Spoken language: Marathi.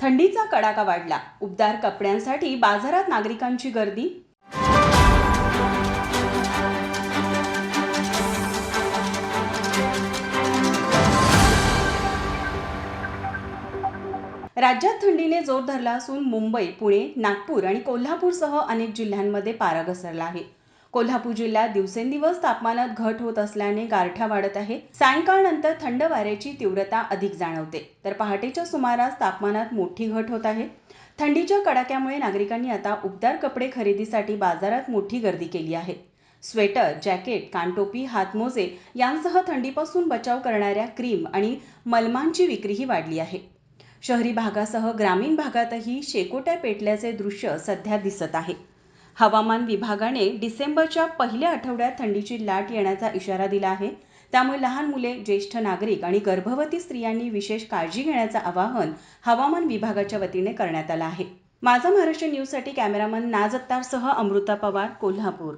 थंडीचा कडाका वाढला. उबदार कपड्यांसाठी बाजारात नागरिकांची गर्दी राज्यात थंडीने जोर धरला असून मुंबई पुणे नागपूर आणि कोल्हापूरसह अनेक जिल्ह्यांमध्ये पारा घसरला आहे. कोल्हापूर जिल्ह्यात दिवसेंदिवस तापमानात घट होत असल्याने गारठा वाढत आहे. सायंकाळनंतर थंड वाऱ्याची तीव्रता अधिक जाणवते. तर पहाटेच्या सुमारास तापमानात मोठी घट होत आहे. थंडीच्या कडाक्यामुळे नागरिकांनी आता उबदार कपडे खरेदीसाठी बाजारात मोठी गर्दी केली आहे. स्वेटर जॅकेट कानटोपी हातमोजे यांसह थंडीपासून बचाव करणाऱ्या क्रीम आणि मलमांची विक्रीही वाढली आहे. शहरी भागासह ग्रामीण भागातही शेकोट्या पेटल्याचे दृश्य सध्या दिसत आहे. हवामान विभागाने डिसेंबरच्या पहिल्या आठवड्यात थंडीची लाट येण्याचा इशारा दिला आहे. त्यामुळे लहान मुले ज्येष्ठ नागरिक आणि गर्भवती स्त्रियांनी विशेष काळजी घेण्याचं आवाहन हवामान विभागाच्या वतीने करण्यात आलं आहे. माझा महाराष्ट्र न्यूजसाठी कॅमेरामन नाजत्तारसह अमृता पवार कोल्हापूर.